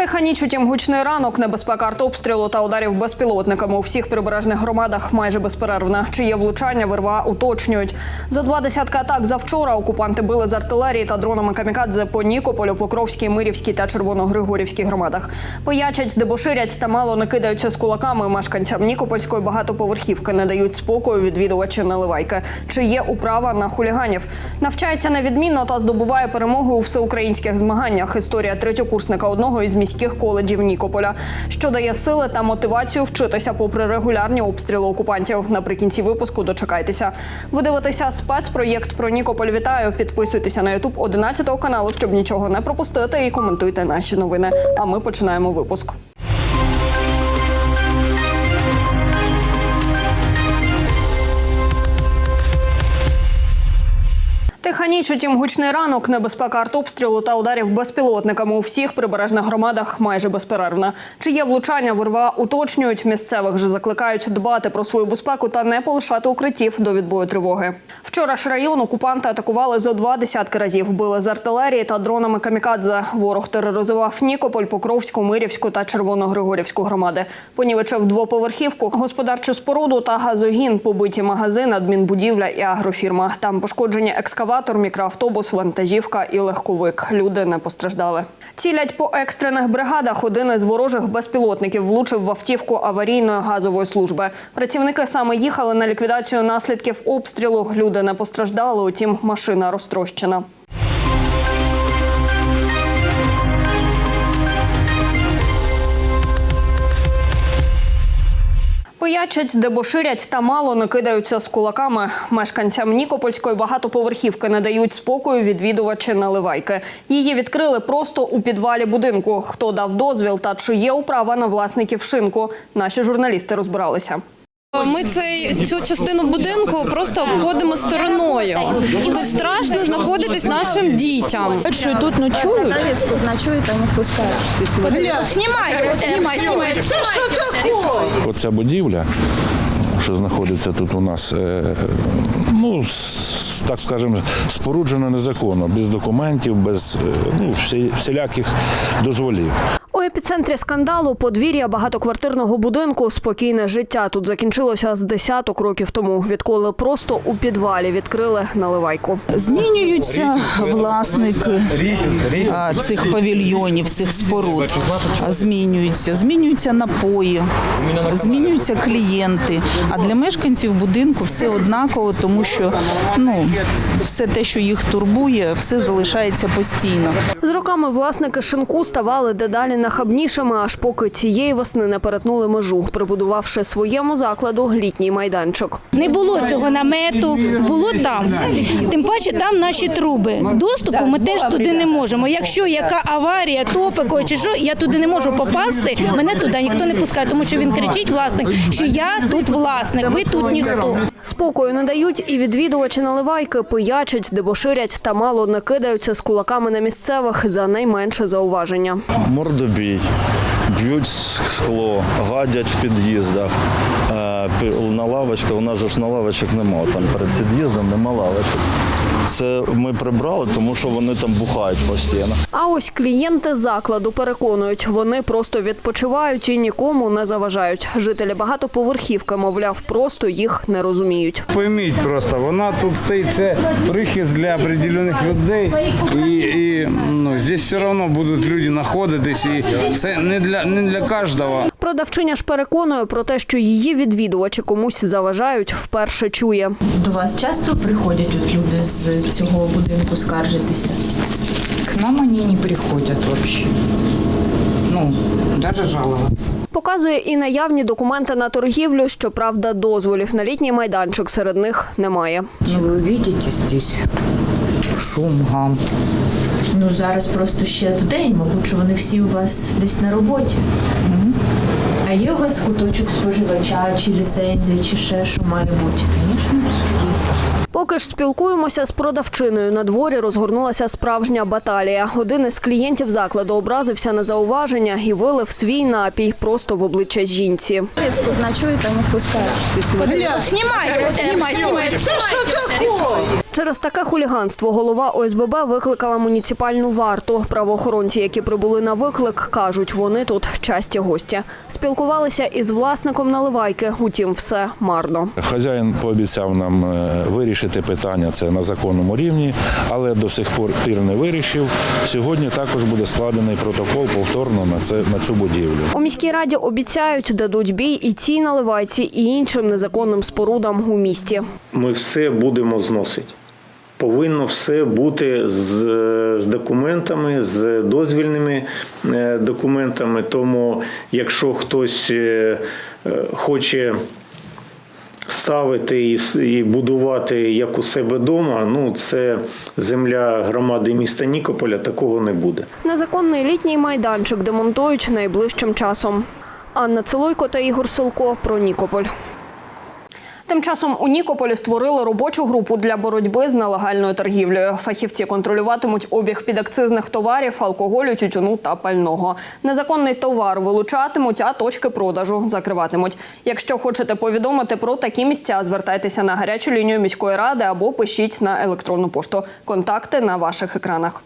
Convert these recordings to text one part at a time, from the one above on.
Тиха ніч, гучний ранок, небезпека артобстрілу та ударів безпілотниками у всіх прибережних громадах майже безперервна. Чи є влучання, ВРВА уточнюють. За два десятки атак завчора окупанти били з артилерії та дронами камікадзе по Нікополю, Покровській, Мирівській та Червоногригорівській громадах. Пиячать, дебоширять та мало не кидаються з кулаками. Мешканцям Нікопольської багатоповерхівки не дають спокою відвідувачі наливайки. Чи є управа на хуліганів? Навчається невідмінно та здобуває перемогу у всеукраїнських змаганнях. Історія третьокурсника одного із міських коледжів Нікополя, що дає сили та мотивацію вчитися попри регулярні обстріли окупантів. Наприкінці випуску дочекайтеся. Ви дивитеся спецпроєкт про Нікополь. Вітаю. Підписуйтеся на Ютуб 11 каналу, щоб нічого не пропустити, і коментуйте наші новини. А ми починаємо випуск. Ніч, утім гучний ранок, небезпека артобстрілу та ударів безпілотниками у всіх прибережних громадах майже безперервна. Чи є влучання в РВА уточнюють, місцевих же закликають дбати про свою безпеку та не полишати укриттів до відбою тривоги. Вчора ж район окупанти атакували зо два десятки разів. Били з артилерії та дронами камікадзе. Ворог тероризував Нікополь, Покровську, Мирівську та Червоногригорівську громади. Понівечив двоповерхівку, господарчу споруду та газогін, побиті магазин, адмінбудівля і агрофірма. Там пошкоджені екскаватор, мікроавтобус, вантажівка і легковик. Люди не постраждали. Цілять по екстрених бригадах. Один із ворожих безпілотників влучив в автівку аварійної газової служби. Працівники саме їхали на ліквідацію наслідків обстрілу. Люди не постраждали, утім, машина розтрощена. Пиячать, дебоширять та мало не кидаються з кулаками. Мешканцям Нікопольської багатоповерхівки не дають спокою відвідувачі наливайки. Її відкрили просто у підвалі будинку. Хто дав дозвіл та чи є управа на власників шинку? Наші журналісти розбиралися. Ми цей цю частину будинку просто обходимо стороною. Тут страшно знаходитись нашим дітям. Що тут ночують? Тут ночует, а не впускают. Знімай, знімай, знімай. Оця будівля, що знаходиться тут у нас, е, ну, так скажемо, споруджена незаконно, без документів, без е, ну, всі- всіляких дозволів. У епіцентрі скандалу подвір'я багатоквартирного будинку спокійне життя тут закінчилося з десяток років тому, відколи просто у підвалі відкрили наливайку. Змінюються власники цих павільйонів, цих споруд. А, Змінюються, змінюються напої, змінюються клієнти. А для мешканців будинку все однаково, тому що ну все те, що їх турбує, все залишається постійно. З роками власники шинку ставали дедалі нахабнішими, аж поки цієї весни не перетнули межу, прибудувавши своєму закладу літній майданчик. Не було цього намету, було там. Тим паче там наші труби. Доступу ми теж туди не можемо. Якщо яка аварія, топико чи що, я туди не можу попасти. Мене туди ніхто не пускає, тому що він кричить власник, що я тут власник, ви тут ніхто. Спокою не дають і відвідувачі наливайки пиячать, дебоширять та мало не кидаються з кулаками на місцевих за найменше зауваження. Мордобій, б'ють скло, гадять в під'їздах. Е, На лавочках, у нас же ж на лавочок немає, там перед під'їздом нема лавочок. Це ми прибрали, тому що вони там бухають постійно. А ось клієнти закладу переконують, вони просто відпочивають і нікому не заважають. Жителі багатоповерхівки, мовляв, просто їх не розуміють. Пойміть просто, вона тут стоїть, це прихист для определених людей, і, і ну, здесь все одно будуть люди знаходитись, і це не для, не для кожного. Продавчиня ж переконує про те, що її відвідувачі комусь заважають, вперше чує. До вас часто приходять от люди з цього будинку скаржитися? К нам они не приходят вообще. Ну, даже жаловаться. Показує і наявні документи на торгівлю. Щоправда, дозволів на літній майданчик серед них немає. Ну, вы видите здесь шум, гам. Ну зараз просто ще вдень, мабуть, що вони всі у вас десь на роботі. А є у вас куточок споживача, чи ліцензія, чи ще що має бути? Все. Поки ж спілкуємося з продавчиною, на дворі розгорнулася справжня баталія. Один із клієнтів закладу образився на зауваження і вилив свій напій просто в обличчя жінці. Тут ночует, а не впускают. Знімай, знімай, знімай. Через таке хуліганство голова ОСББ викликала муніципальну варту. Правоохоронці, які прибули на виклик, кажуть, вони тут часті гості. Спілкувалися із власником наливайки, утім, все марно. Хазяїн пообіцяв нам е, вирішити питання це на законному рівні, але до сих пор пір не вирішив. Сьогодні також буде складений протокол повторно на це на цю будівлю. У міській раді обіцяють, дадуть бій і цій наливайці, і іншим незаконним спорудам у місті. ми все будемо зносити. Повинно все бути з, з документами, з дозвільними е, документами. Тому, якщо хтось е, е, хоче ставити і, будувати як у себе вдома, ну це земля громади міста Нікополя, такого не буде. Незаконний літній майданчик демонтують найближчим часом. Анна Целойко та Ігор Силко про Нікополь. Тим часом у Нікополі створили робочу групу для боротьби з нелегальною торгівлею. Фахівці контролюватимуть обіг підакцизних товарів, алкоголю, тютюну та пального. Незаконний товар вилучатимуть, а точки продажу закриватимуть. Якщо хочете повідомити про такі місця, звертайтеся на гарячу лінію міської ради або пишіть на електронну пошту. Контакти на ваших екранах.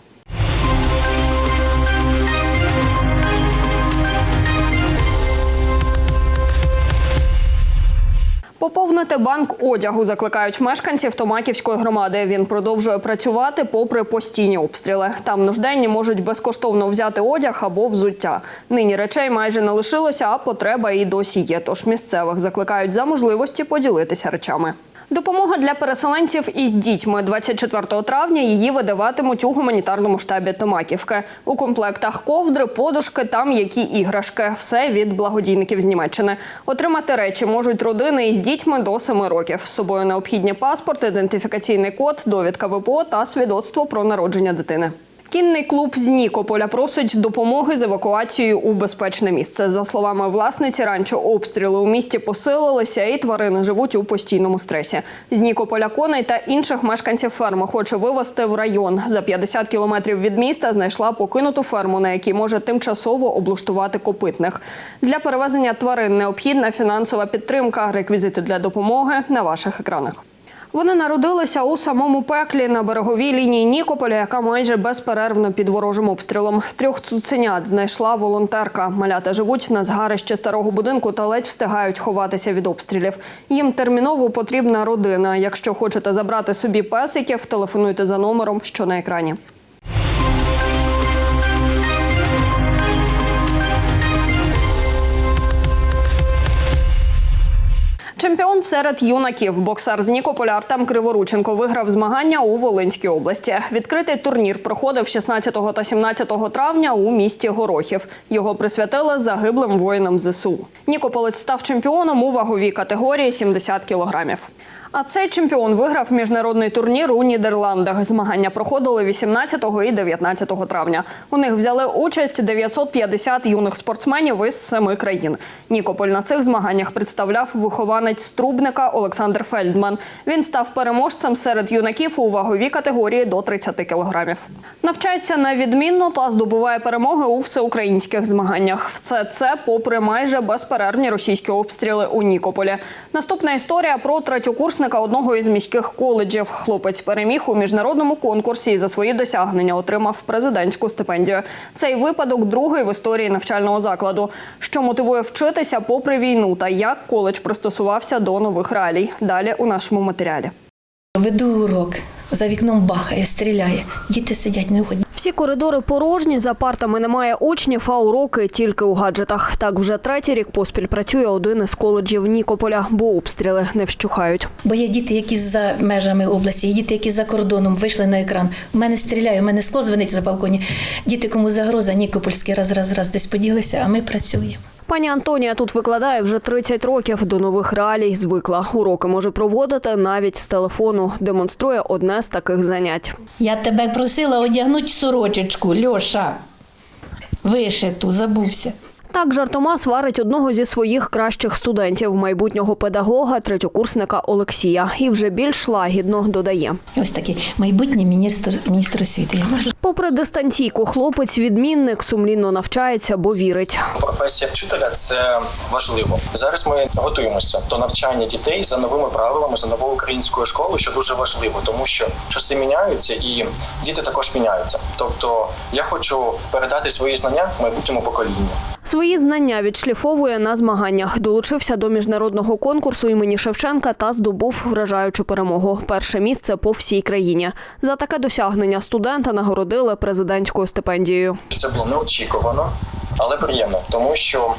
Поповнити банк одягу закликають мешканців Томаківської громади. Він продовжує працювати попри постійні обстріли. Там нужденні можуть безкоштовно взяти одяг або взуття. Нині речей майже не лишилося, а потреба і досі є. Тож місцевих закликають за можливості поділитися речами. Допомога для переселенців із дітьми 24 травня її видаватимуть у гуманітарному штабі Томаківки. У комплектах ковдри, подушки та м'які іграшки. Все від благодійників з Німеччини. Отримати речі можуть родини із дітьми до 7 років. З собою необхідні паспорт, ідентифікаційний код, довідка ВПО та свідоцтво про народження дитини. Кінний клуб з Нікополя просить допомоги з евакуацією у безпечне місце. За словами власниці ранчо, обстріли у місті посилилися, і тварини живуть у постійному стресі. З Нікополя коней та інших мешканців ферми хоче вивезти в район. За 50 кілометрів від міста знайшла покинуту ферму, на якій може тимчасово облаштувати копитних. Для перевезення тварин необхідна фінансова підтримка. Реквізити для допомоги на ваших екранах. Вони народилися у самому пеклі на береговій лінії Нікополя, яка майже безперервно під ворожим обстрілом. Трьох цуценят знайшла волонтерка. Малята живуть на згарищі старого будинку та ледь встигають ховатися від обстрілів. Їм терміново потрібна родина. Якщо хочете забрати собі песиків, телефонуйте за номером, що на екрані. Чемпіон серед юнаків, Боксар з Нікополя Артем Криворученко виграв змагання у Волинській області. Відкритий турнір проходив 16 та 17 травня у місті Горохів. Його присвятили загиблим воїнам ЗСУ. Нікополець став чемпіоном у ваговій категорії 70 кілограмів. А цей чемпіон виграв міжнародний турнір у Нідерландах. Змагання проходили 18 і 19 травня. У них взяли участь 950 юних спортсменів із семи країн. Нікополь на цих змаганнях представляв вихованець струбника Олександр Фельдман. Він став переможцем серед юнаків у ваговій категорії до 30 кілограмів. Навчається на відмінно та здобуває перемоги у всеукраїнських змаганнях. Все це попри майже безперервні російські обстріли у Нікополі. Наступна історія про третьокурсника одного із міських коледжів. Хлопець переміг у міжнародному конкурсі і за свої досягнення отримав президентську стипендію. Цей випадок другий в історії навчального закладу. Що мотивує вчитися попри війну та як коледж пристосувався до нових реалій. Далі у нашому матеріалі. Веду урок. За вікном бахає, стріляє. Діти сидять, не уходять. Всі коридори порожні, за партами немає учнів, а уроки тільки у гаджетах. Так вже третій рік поспіль працює один із коледжів Нікополя, бо обстріли не вщухають. Бо є діти, які за межами області, є діти, які за кордоном вийшли на екран. У мене стріляє, у мене скло дзвонить за балконі. Діти, кому загроза, Нікопольський раз, раз, раз десь поділися, а ми працюємо. Пані Антонія тут викладає вже 30 років. До нових реалій звикла. Уроки може проводити навіть з телефону. Демонструє одне з таких занять. Я тебе просила одягнути сорочечку, Льоша. Вишиту, забувся. Так жартома сварить одного зі своїх кращих студентів, майбутнього педагога, третьокурсника Олексія. І вже більш лагідно додає. Ось такий майбутній міністр, міністр освіти. Попри дистанційку, хлопець відмінник сумлінно навчається, бо вірить. Професія вчителя це важливо. Зараз ми готуємося до навчання дітей за новими правилами, за новою українською школою, що дуже важливо, тому що часи міняються і діти також міняються. Тобто я хочу передати свої знання майбутньому поколінню. Свої знання відшліфовує на змаганнях. Долучився до міжнародного конкурсу імені Шевченка та здобув вражаючу перемогу. Перше місце по всій країні. За таке досягнення студента нагородили президентською стипендією. Це було неочікувано, але приємно, тому що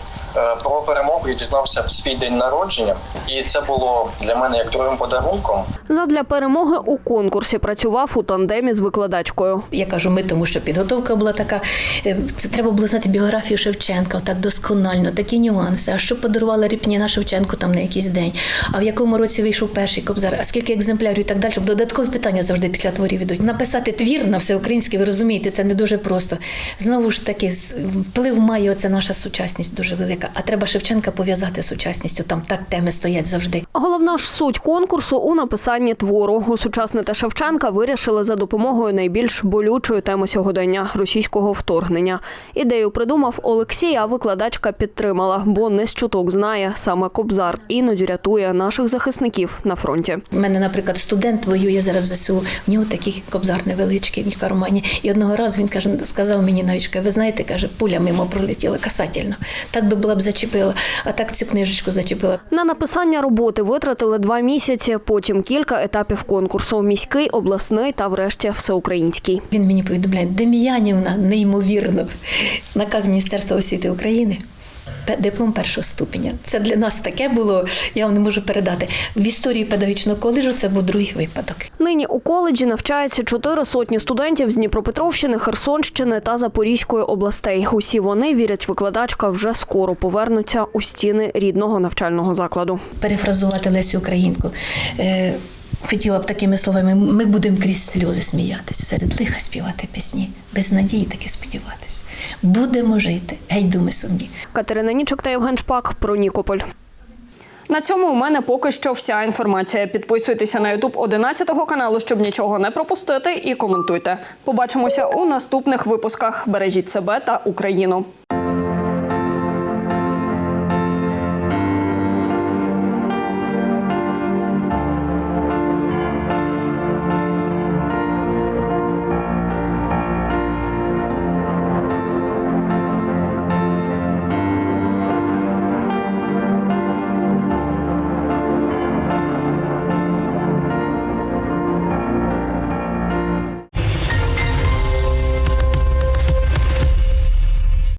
про перемогу я дізнався в свій день народження, і це було для мене як другим подарунком. Задля перемоги у конкурсі працював у тандемі з викладачкою. Я кажу, ми, тому що підготовка була така. е, Це треба було знати біографію Шевченка, так досконально, такі нюанси. А що подарувала Ріпніна Шевченку там на якийсь день? А в якому році вийшов перший кобзар? А скільки екземплярів і так далі? Щоб додаткові питання завжди після творів ідуть. Написати твір на всеукраїнське, ви розумієте, це не дуже просто. Знову ж таки, з- вплив має оця наша сучасність дуже велика. А треба Шевченка пов'язати з сучасністю. Там так теми стоять завжди. Головна ж суть конкурсу у написанні твору. Усучаснити Шевченка вирішили за допомогою найбільш болючої теми сьогодення російського вторгнення. Ідею придумав Олексій, а викладачка підтримала, бо не з чуток знає саме Кобзар іноді рятує наших захисників на фронті. У мене, наприклад, студент воює зараз в ЗСУ. В нього такий кобзар невеличкий в кармані. І одного разу він каже, сказав мені навіть, ви знаєте, каже, пуля мимо пролетіла касательно. Так би була б зачепила, а так цю книжечку зачепила. На написання роботи витратили два місяці, потім кілька етапів конкурсу: міський, обласний та, врешті, всеукраїнський. Він мені повідомляє, Дем'янівна, неймовірно, наказ Міністерства освіти України. Диплом першого ступеня. Це для нас таке було, я вам не можу передати. В історії педагогічного коледжу це був другий випадок. Нині у коледжі навчаються чотири сотні студентів з Дніпропетровщини, Херсонщини та Запорізької областей. Усі вони вірять, викладачка вже скоро повернуться у стіни рідного навчального закладу. перефразувати Лесю Українку. Е, хотіла б такими словами: ми будемо крізь сльози сміятися, серед лиха співати пісні, без надії таки сподіватися. Будемо жити, геть думи сумні. Катерина Нічок та Євген Шпак про Нікополь. На цьому у мене поки що вся інформація. Підписуйтеся на Ютуб 11 каналу, щоб нічого не пропустити, і коментуйте. Побачимося у наступних випусках. Бережіть себе та Україну.